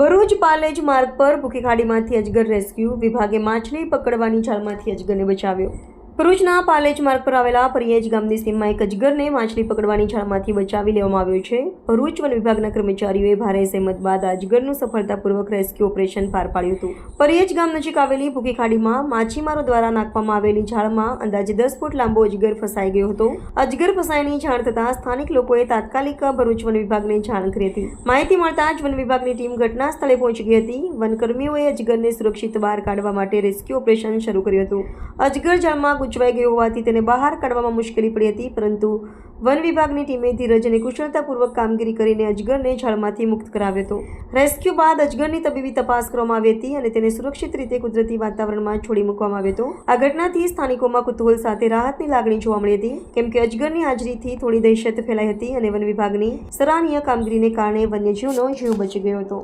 ભરૂચ પાલેજ માર્ગ પર ભૂખી ખાડીમાંથી અજગર રેસ્ક્યુ વિભાગે માછલી પકડવાની જાળમાંથી અજગરને બચાવ્યો. ભરૂચના પાલેજ માર્ગ પર આવેલા પરિયેજ ગામની સીમમાં એક અજગરને માછલી પકડવાની જાળમાંથી બચાવી લેવામાં આવ્યો છે. ભરૂચ વન વિભાગના કર્મચારીઓએ ભારે સહેમત બાદ અજગરનું સફળતાપૂર્વક રેસ્ક્યુ ઓપરેશન પાર પાડ્યું હતું. પરિયેજ ગામ નજીક આવેલી ભૂખી ખાડીમાં માછીમારો દ્વારા નાખવામાં આવેલી જાળમાં અંદાજે દસ ફૂટ લાંબો અજગર ફસાઈ ગયો હતો. અજગર ફસાયાની જાણ થતાં સ્થાનિક લોકોએ તાત્કાલિક ભરૂચ વન વિભાગને જાણ કરી હતી. માહિતી મળતા જ વન વિભાગની ટીમ ઘટના સ્થળે પહોંચી ગઈ હતી. વનકર્મીઓએ અજગરને સુરક્ષિત બહાર કાઢવા માટે રેસ્ક્યુ ઓપરેશન શરૂ કર્યું હતું. અજગર જળમાં ગૂંચવાઈ ગયો હોવાથી તેને બહાર કાઢવામાં મુશ્કેલી પડી હતી, પરંતુ વન વિભાગની ટીમે ધીરજ અને કુશળતાપૂર્વક કામગીરી કરીને અજગરને જળમાંથી મુક્ત કરાવ્યો હતો. રેસ્ક્યુ બાદ અજગરની તબીબી તપાસ કરવામાં આવી હતી અને તેને સુરક્ષિત રીતે કુદરતી વાતાવરણમાં છોડી મૂકવામાં આવ્યો હતો. આ ઘટનાથી સ્થાનિકોમાં કુતૂહલ સાથે રાહતની લાગણી જોવા મળી હતી. કેમ કે અજગરની હાજરીથી થોડી દહેશત ફેલાઈ હતી અને વન વિભાગની સરાહનીય કામગીરીને કારણે વન્યજીવનો જીવ બચી ગયો હતો.